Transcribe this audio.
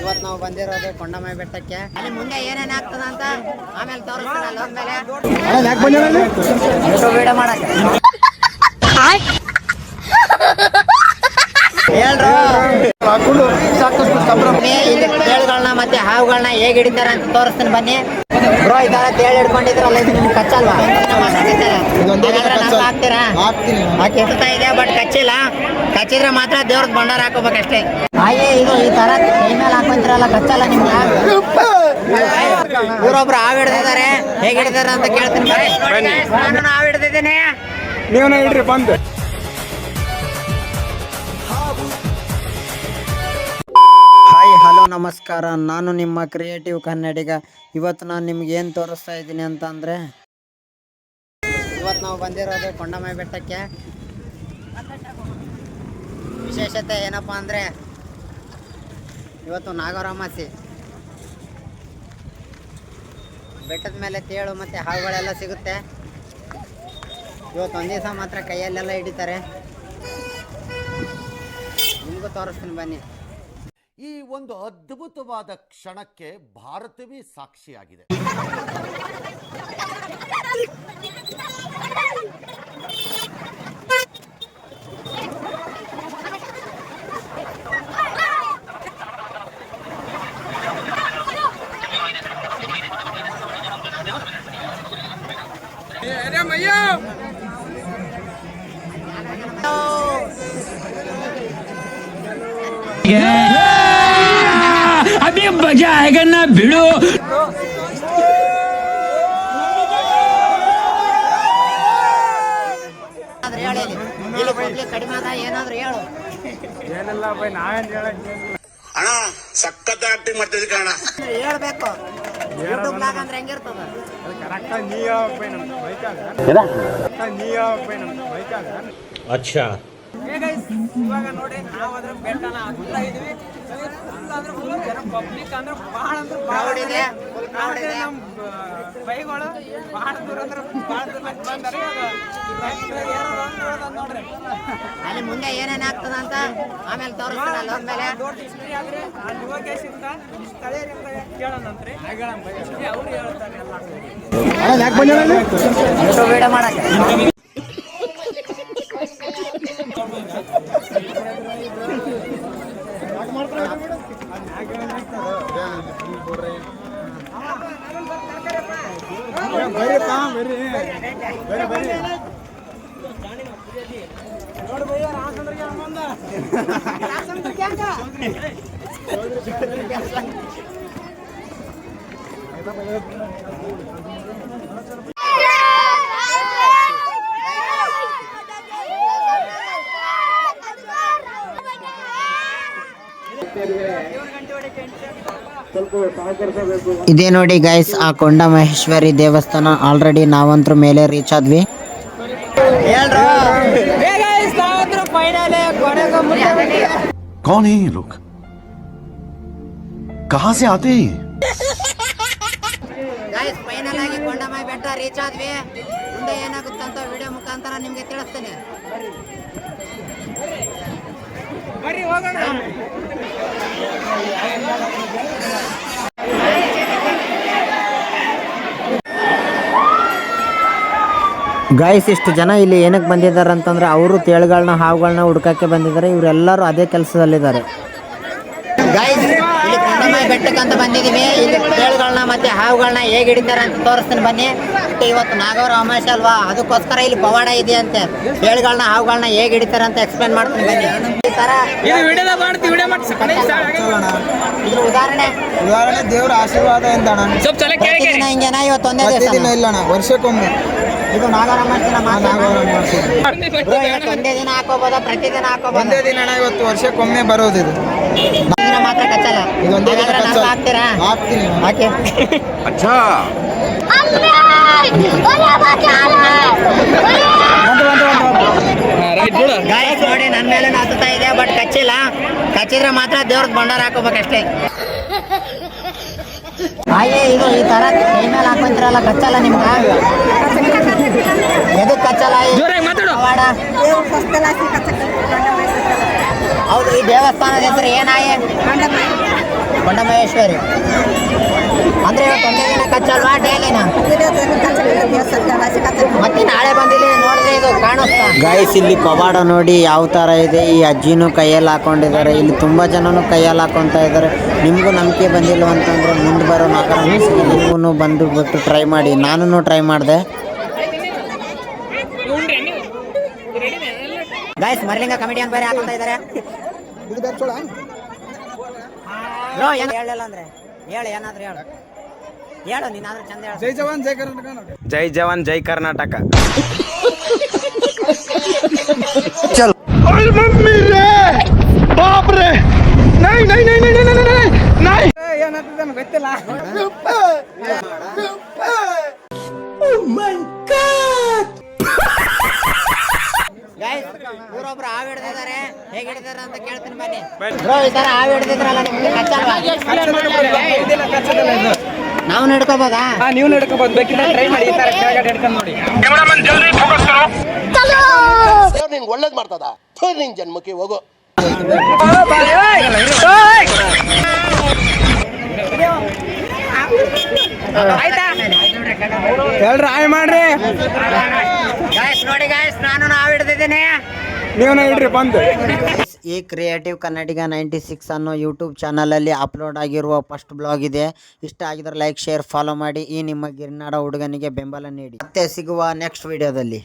ಇವತ್ತು ನಾವು ಬಂದಿರೋದು ಬೆಟ್ಟಕ್ಕೆ. ಅಲ್ಲಿ ಮುಂದೆ ಏನೇನ್ ಆಗ್ತದ ಅಂತ ಆಮೇಲೆ ತೋರಿಸ್ತೀನಿ ಅಲ್ಲಿ ಹೋದ್ಮೇಲೆ. ಯೂಟ್ಯೂಬ್ ವಿಡಿಯೋ ಮಾಡಕ್ಕೆ. ಹೇಳ್ರು? ತೇಳುಗಳನ್ನ ಮತ್ತೆ ಹಾವುಗಳನ್ನ ಹೇಗೆ ಹಿಡಿತಾರೆ ಅಂತ ತೋರಿಸ್ತೀನಿ ಬನ್ನಿ. ಬ್ರೋ ಈ ತರ ತೇಳು ಹಿಡ್ಕೊಂಡಿದ್ರಲ್ಲ ಇದು ನಿಮ್ಗೆ ಕಚ್ಚಲ್ವಾ? ಹಾಗಾದ್ರೆ ನಾಲ್ಕು ಹಾಕ್ತೀರಾ? ಹಾಕಿ ಎತ್ತುತ್ತಾ ಇದೆ ಬಟ್ ಕಚ್ಚಿಲ್ಲ. ಕಚ್ಚಿದ್ರೆ ಮಾತ್ರ ದೇವ್ರದ್ ಭಂಡಾರ ಹಾಕೋಬೇಕಷ್ಟೇ. ಹಾಗೆ ಇದು ಈ ತರ ಕೈ ಮೇಲೆ ಹಾಕೊಂತಿರಲ್ಲ ಕಚ್ಚಲ್ಲ ನಿಮ್ಗೆ? ಊರೊಬ್ರು ಹಾವು ಹಿಡ್ದಿದ್ದಾರೆ. ಹೇಗೆ ಹಿಡಿದಾರೆ ಅಂತ ಕೇಳ್ತೀನಿ ಬನ್ನಿ. ನಾನು ಹಾವು ಹಿಡ್ದಿದ್ದೀನಿ. ನೀವನ್ನ ಇಡ್ರಿ ಬಂದು. ನಮಸ್ಕಾರ. ನಾನು ನಿಮ್ಮ ಕ್ರಿಯೇಟಿವ್ ಕನ್ನಡಿಗ. ಇವತ್ತು ನಾನು ನಿಮ್ಗೆ ಏನು ತೋರಿಸ್ತಾ ಇದ್ದೀನಿ ಅಂತ ಅಂದರೆ, ಇವತ್ತು ನಾವು ಬಂದಿರೋದು ಕೊಂಡಮೈ ಬೆಟ್ಟಕ್ಕೆ. ವಿಶೇಷತೆ ಏನಪ್ಪ ಅಂದರೆ, ಇವತ್ತು ನಾಗರಾಮಾಸಿ. ಬೆಟ್ಟದ ಮೇಲೆ ತೇಳು ಮತ್ತು ಹಾವುಗಳೆಲ್ಲ ಸಿಗುತ್ತೆ. ಇವತ್ತು ಒಂದು ದಿವಸ ಮಾತ್ರ ಕೈಯಲ್ಲೆಲ್ಲ ಹಿಡಿತಾರೆ. ನಿಮಗೂ ತೋರಿಸ್ತೀನಿ ಬನ್ನಿ. ಈ ಒಂದು ಅದ್ಭುತವಾದ ಕ್ಷಣಕ್ಕೆ ಭಾರತವೇ ಸಾಕ್ಷಿಯಾಗಿದೆ. अभी मजा आएगा ना भिड़ो ಏನಾದ್ರು ಹೇಳಿ ಇಲ್ಲಿ. ಇಲ್ಲಿ ಪಬ್ಲಿಕ್ ಕಡಿಮೆ ಅದ ಏನಾದ್ರು ಹೇಳು ಏನಿಲ್ಲ ಬೈ ನಾವೇನ್ ಹೇಳಕ್ ಅಣ್ಣ ಸಖತ್ ಆಕ್ಟಿಂಗ್ ಮಾಡ್ತಿದ್ದೆ ಕಣ ಹೇಳ್ಬೇಕು ಯೂಟ್ಯೂಬ್ ಬ್ಲಾಗ್ ಅಂದ್ರೆ ಹೆಂಗಿರ್ತದ ಕರೆಕ್ಟ್ ಇವಾಗ ನೋಡಿ ನಾವು ಅದ್ರ ಬೆಟ್ಟನ ಹತ್ತಾ ಇದೀವಿ ಫುಲ್ ಅಂದ್ರೆ ಪಬ್ಲಿಕ್ ಅಂದ್ರೆ ಬಹಳ ಅಂದ್ರೆ ಬಹಳ ಇದೆ, ನಮ್. ನಮ್ಮ ಬೈಗಳು ಬಹಳ ದೂರ ಅಂದ್ರೆ ಬಹಳ ದೂರ ಬಂದಾರೆ. ನೋಡ್ರಿ. ಅಲ್ಲಿ ಮುಂದೆ ಏನೇನ್ ಆಗ್ತದ ಅಂತ ಆಮೇಲೆ ತೋರಿಸ್ತಾರೆ ಅಲ್ಲಿ ಹೋದ್ಮೇಲೆ. ದೊಡ್ಡ ಹಿಸ್ಟ್ರಿ ಆದ್ರೆ ಆ ಯುವಕೇಶಿಂದ ಸ್ಥಳೀಯರಿಂದ ಕೇಳೋಣಂತ್ರಿ ಹಿಸ್ಟ್ರಿ ಅವ್ರು ಹೇಳ್ತಾರೆ ಎಲ್ಲ. ಮಾಡಕ್ಕೆ. ಬರ್ರಿ ಇದೇ ನೋಡಿ ಗೈಸ್ ಆ ಕೊಂಡ ಮಹೇಶ್ವರಿ ದೇವಸ್ಥಾನ. ಆಲ್ರೆಡಿ ನಾವಂತ್ರ ಮೇಲೆ ರೀಚ್ ಆದ್ವಿ. ಫೈನಲ್ ಆಗಿ ಕೊಂಡಮಾಯಿ ಬೆಟ್ಟ ರೀಚ್ ಆದ್ವಿ. ಮುಂದೆ ಏನಾಗುತ್ತೆ ಅಂತ ವಿಡಿಯೋ ಮುಖಾಂತರ ನಿಮ್ಗೆ ತಿಳಿಸ್ತೇನೆ. ಬರ್ರಿ ಹೋಗೋಣ. ಗೈಸ್ ಇಷ್ಟು ಜನ ಇಲ್ಲಿ ಏನಕ್ಕೆ ಬಂದಿದ್ದಾರೆ ಅಂತಂದ್ರೆ ಅವರು ತೇಳುಗಳನ್ನ ಹಾವುಗಳನ್ನ ಹುಡುಕಕ್ಕೆ ಬಂದಿದ್ದಾರೆ. ಇವರೆಲ್ಲರೂ ಅದೇ ಕೆಲಸದಲ್ಲಿದ್ದಾರೆ. ಗೈಸ್ ಇಲ್ಲಿ ಬೆಟ್ಟಕ್ಕೆ ಅಂತ ಬಂದಿದ್ದೀವಿ. ಇಲ್ಲಿ ತೇಳುಗಳನ್ನ ಮತ್ತೆ ಹಾವುಗಳನ್ನ ಹೇಗೆ ಹಿಡಿತಾರೆ ಅಂತ ತೋರಿಸ್ತೀನಿ ಬನ್ನಿ. ಮತ್ತೆ ಇವತ್ತು ನಾಗವರ ಅಮಾವಾಸ್ಯೆ ಅಲ್ವಾ? ಅದಕ್ಕೋಸ್ಕರ ಇಲ್ಲಿ ಪವಾಡ ಇದೆ ಅಂತೆ ತೇಳುಗಳನ್ನ ಹಾವುಗಳನ್ನ ಹೇಗೆ ಹಿಡಿತಾರೆ ಅಂತ ಎಕ್ಸ್ಪ್ಲೇನ್ ಮಾಡ್ತೀನಿ ಬನ್ನಿ. ಈ ಇದ್ರ ಉದಾಹರಣೆ. ಉದಾಹರಣೆ ದೇವರ ಆಶೀರ್ವಾದ ಎಂದಣ್ಣ. ಸ್ವಲ್ಪ ಚಲ ಕೇಳಿ ಪ್ರತಿದಿನ ಹಿಂಗೇನ? ಇವತ್ತು ಒಂದೇ ಪ್ರತಿದಿನ ದಿವಸ ಇಲ್ಲಣ್ಣ ವರ್ಷಕ್ಕೊಮ್ಮೆ. ಇದು ಒಂದೇ ದಿನ ಹಾಕೋಬೋದಾ ಪ್ರತಿದಿನ ಹಾಕೋಬೋದಾ? ಒಂದೇ ದಿನ ಅಣ್ಣ ಇವತ್ತು ವರ್ಷಕ್ಕೊಮ್ಮೆ ಬರೋದು ಇದು. ದಿನ ಮಾತ್ರ ಕಚ್ಚಲ್ಲ. ಇದೊಂದೇ ದಿನ. ಹಾಕ್ತೀರಾ? ಹಾಕ್ತೀನಿ ಹಾಕಿ ಗಾಯಸ್ ನೋಡಿ ನನ್ನ ಮೇಲೆ ಹತ್ತುತ್ತಾ ಇದೆ ಬಟ್ ಕಚ್ಚಿಲ್ಲ. ಕಚ್ಚಿದ್ರೆ ಮಾತ್ರ ದೇವ್ರದ್ ಬಂಡಾರ ಹಾಕೋಬೇಕಷ್ಟೇ. ಹಾಗೆ ಇದು ಈ ತರ ಕೈ ಮೇಲೆ ಹಾಕೊಂತಿರಲ್ಲ ಕಚ್ಚಲ್ಲ ನಿಮ್ಗೆ? ಜೋರಾಗಿ ಮಾತಾಡು. ಹೌದು ಈ ದೇವಸ್ಥಾನದ ಹೆಸರು ಏನಾಯೆ? ಬಂಡಮಹೇಶ್ವರಿ. ಅಂದ್ರೆ ಇವತ್ತು ಒಂದೇ ದಿನ ಕಚ್ಚಲ್ವಾ ಡೈಲಿನ ಮತ್ತೆ ನಾಳೆ ಬಂದಿಲ್ಲ ನೋಡಿದ್ರೆ ಇದು ಕಾಣಿಸ್ತಾ. ಗಾಯ್ಸ್ ಇಲ್ಲಿ ಪವಾಡ ನೋಡಿ ಯಾವ ತರ ಇದೆ. ಈ ಅಜ್ಜಿನೂ ಕೈಯಲ್ಲಿ ಹಾಕೊಂಡಿದ್ದಾರೆ. ಇಲ್ಲಿ ತುಂಬಾ ಜನನು ಕೈಯಲ್ಲಿ ಹಾಕೊಂತ ಇದ್ದಾರೆ. ನಿಮಗೂ ನಂಬಿಕೆ ಬಂದಿಲ್ಲ ಅಂತಂದ್ರೆ ಮುಂದೆ ಬರೋ ನಾಲ್ಕು ನೀವು ಬಂದು ಬಿಟ್ಟು ಟ್ರೈ ಮಾಡಿ. ನಾನು ಟ್ರೈ ಮಾಡಿದೆ. ಗಾಯ್ಸ್ ಮರ್ಲಿಂಗ ಕಮಿಡಿಯನ್ ಬೇರೆ ಹಾಕೊಂತ ಇದಾರೆ. ಬ್ರೋ ಏನು ಹೇಳಲ್ಲ ಅಂದ್ರೆ? ಹೇಳು ಏನಾದ್ರು ಹೇಳು. ಹೇಳು ನೀನಾದ್ರೂ ಚಂದ ಹೇಳು. ಜೈ ಜವಾನ್ ಜೈ ಕರ್ನಾಟಕ ಜೈ ಜವಾನ್ ಜೈ ಕರ್ನಾಟಕ. ಏ, ಏನಾಗ್ತದೆ ನಮ್ಗೆ ಗೊತ್ತಿಲ್ಲ. ಊರೊಬ್ರು ಹಾವು ಹಿಡ್ದಿದ್ದಾರೆ ಹೇಗೆ ಹಿಡ್ದಾರ ಅಂತ ಕೇಳ್ತೀನಿ ಬನ್ನಿ ಈ ತರ ಹಾವು ಹಿಡ್ದಿದ್ರಲ್ಲ ನಿಮ್ಗೆ. ನಾವು ನಡ್ಕೋಬೋದಾ ನೀವು ನಡ್ಕೋಬಹುದು ಬೇಕಿದ್ರೆ ಟ್ರೈ ಮಾಡಿ ಈ ತರ ಕೆಳಗಡೆ ಹಿಡ್ಕೊಂಡು ನೋಡಿ ನಿಂಗೆ ಒಳ್ಳೇದು ಮಾಡ್ತದ ನಿನ್ ಜನ್ಮಕ್ಕೆ ಹೋಗೋ ಎಲ್ರು ಹಾಯ್ ಮಾಡ್ರಿ ಗಾಯ್ಸ್ ನೋಡಿ ಗಾಯ್ಸ್ ನಾನು ನಾವು ಹಿಡ್ದಿದ್ದೀನಿ. ನೀವನ್ನ ಇಡ್ರಿ ಬಂದು. ಈ ಕ್ರಿಯೇಟಿವ್ ಕನ್ನಡಿಗ ನೈಂಟಿ ಸಿಕ್ಸ್ ಅನ್ನೋ ಯೂಟ್ಯೂಬ್ ಚಾನಲಲ್ಲಿ ಅಪ್ಲೋಡ್ ಆಗಿರುವ ಫಸ್ಟ್ ಬ್ಲಾಗ್ ಇದೆ. ಇಷ್ಟ ಆಗಿದ್ರೆ ಲೈಕ್ ಶೇರ್ ಫಾಲೋ ಮಾಡಿ. ಈ ನಿಮ್ಮ ಗಿರ್ನಾಡ ಹುಡುಗನಿಗೆ ಬೆಂಬಲ ನೀಡಿ. ಮತ್ತೆ ಸಿಗುವ ನೆಕ್ಸ್ಟ್ ವಿಡಿಯೋದಲ್ಲಿ